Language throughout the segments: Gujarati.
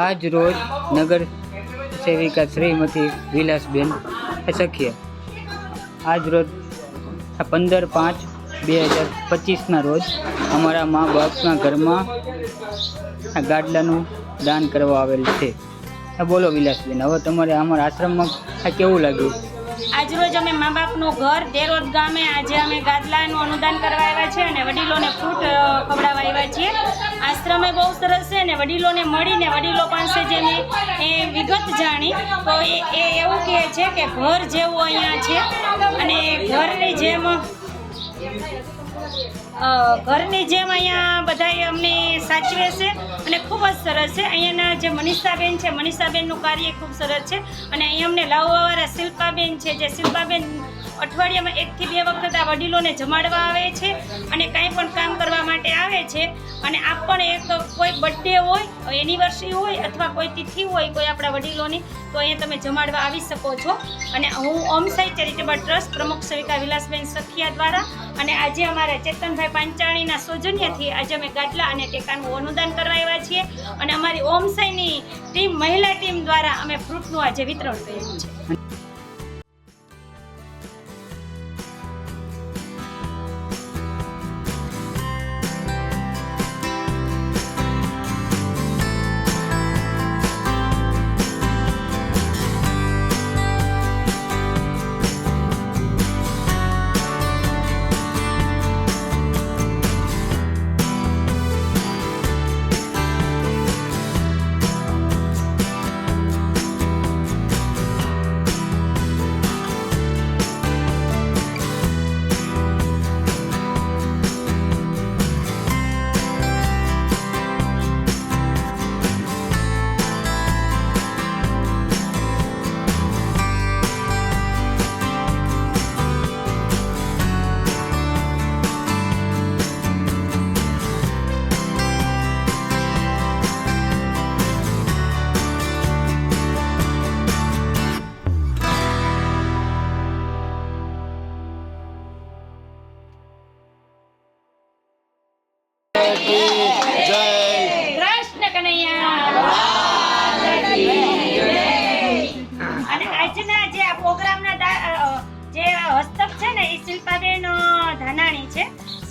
આજ રોજ નગર સેવિકા શ્રીમતી વિલાસબેન સખીય આજ રોજ પંદર પાંચ બે હજાર પચીસના રોજ અમારા મા બાપના ઘરમાં ગાડલાનું દાન કરવા આવેલ છે. બોલો વિલાસબેન, હવે તમારે અમારા આશ્રમમાં આ કેવું લાગ્યું? આજરોજ અમે મા બાપનું ઘર દેરોદ ગામે આજે અમે ગાદલાનું અનુદાન કરવા આવ્યા છીએ અને વડીલોને ફ્રૂટ ખવડાવવા આવ્યા છીએ. આશ્રમે બહુ સરસ છે ને વડીલોને મળીને વડીલો પાસે જે એ વિગત જાણી, તો એ એવું કહે છે કે ઘર જેવું અહીંયા છે. અને ઘરની જેમ ઘરની જેમ અહીંયા બધાય અમને સાચવે છે અને ખૂબ જ સરસ છે. અહીંયાના જે મનીષાબેન છે, મનીષાબેનનું કાર્ય ખૂબ સરસ છે. અને અહીંયા અમને લાવવાવાળા શિલ્પાબેન છે, જે શિલ્પાબેન અઠવાડિયામાં એકથી બે વખત આ વડીલોને જમાડવા આવે છે અને કાંઈ પણ કામ કરવા માટે આવે છે અને આપ પણ એક કોઈ બર્થડે હોય એનિવર્સરી હોય અથવા કોઈ તિથિ હોય કોઈ આપણા વડીલોની, તો અહીંયા તમે જમાડવા આવી શકો છો. અને હું ઓમ સાઈ ચેરિટેબલ ટ્રસ્ટ પ્રમુખ સેવિકા વિલાસબેન સખિયા દ્વારા અને આજે અમારા ચેતનભાઈ પાંચાણીના સૌજન્યથી આજે અમે ગાટલા અને ટેકાનું અનુદાન કરવા આવ્યા છીએ અને અમારી ઓમ સાઈની ટીમ, મહિલા ટીમ દ્વારા અમે ફ્રૂટનું આજે વિતરણ કર્યું છે.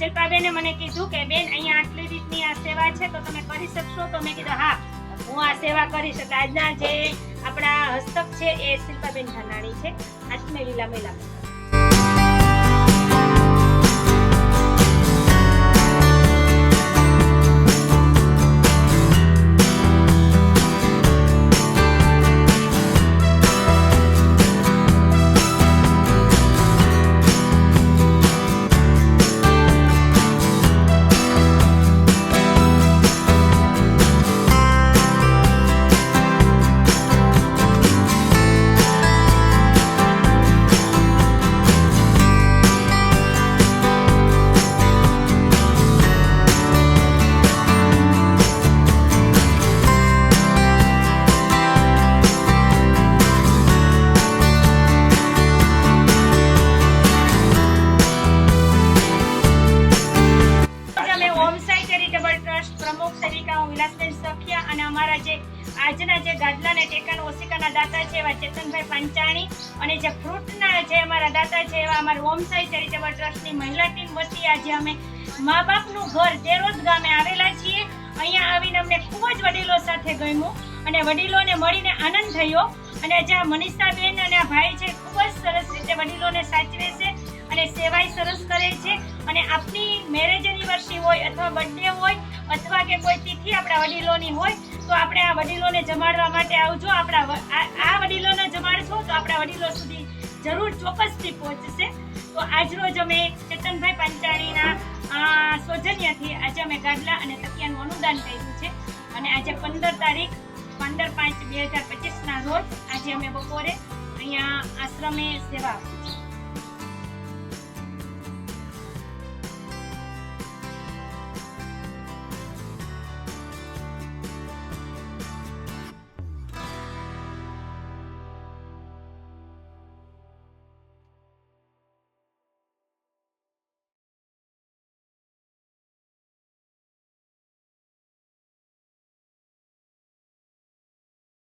શિલ્પાબેને મને કીધું કે, બેન, અહીંયા આટલી રીતની આ સેવા છે, તો તમે કરી શકશો? તો મેં કીધું, હા, હું આ સેવા કરી શકું. આજના જે આપણા હસ્તક છે, એ શિલ્પાબેન ધાનાણી છે. આત્મે લીલા અને અમારા જે આજના જે ગાદલા ને ટેકાના ઓશિકાના દાતા છે એવા ચેતનભાઈ પંચાણી અને જે ફ્રૂટના જે અમારા દાતા છે એવા અમારા ઓમ સાઈ ચેરિટેબલ ટ્રસ્ટની મહિલા ટીમ વતી આજે અમે મા બાપનું ઘર દેરોજ ગામે આવેલા છીએ. અહીંયા આવીને અમને ખૂબ જ વડીલો સાથે ગમ્યું અને વડીલોને મળીને આનંદ થયો. અને જે મનીષાબેન અને આ ભાઈ છે ખૂબ જ સરસ રીતે વડીલોને સાચવે છે. અને સેવાય સરસ કરે છે. અને આપની મેરેજ એનિવર્સરી હોય અથવા બર્થડે હોય અથવા કે કોઈ તિથિ આપણા વડીલોની હોય, તો આપણે આ વડીલોને જમાડવા માટે આવજો. આપણા આ વડીલોને જમાડશો તો આપણા વડીલો સુધી જરૂર ચોક્કસથી પહોંચશે. તો આજરોજ અમે ચેતનભાઈ પાંચાણીના સૌજન્યથી આજે અમે ગાડલા અને તકિયાનું અનુદાન કર્યું છે. અને આજે પંદર તારીખ, પંદર પાંચ બે હજાર પચીસના રોજ આજે અમે બપોરે અહીંયા આશ્રમે સેવા આપી છે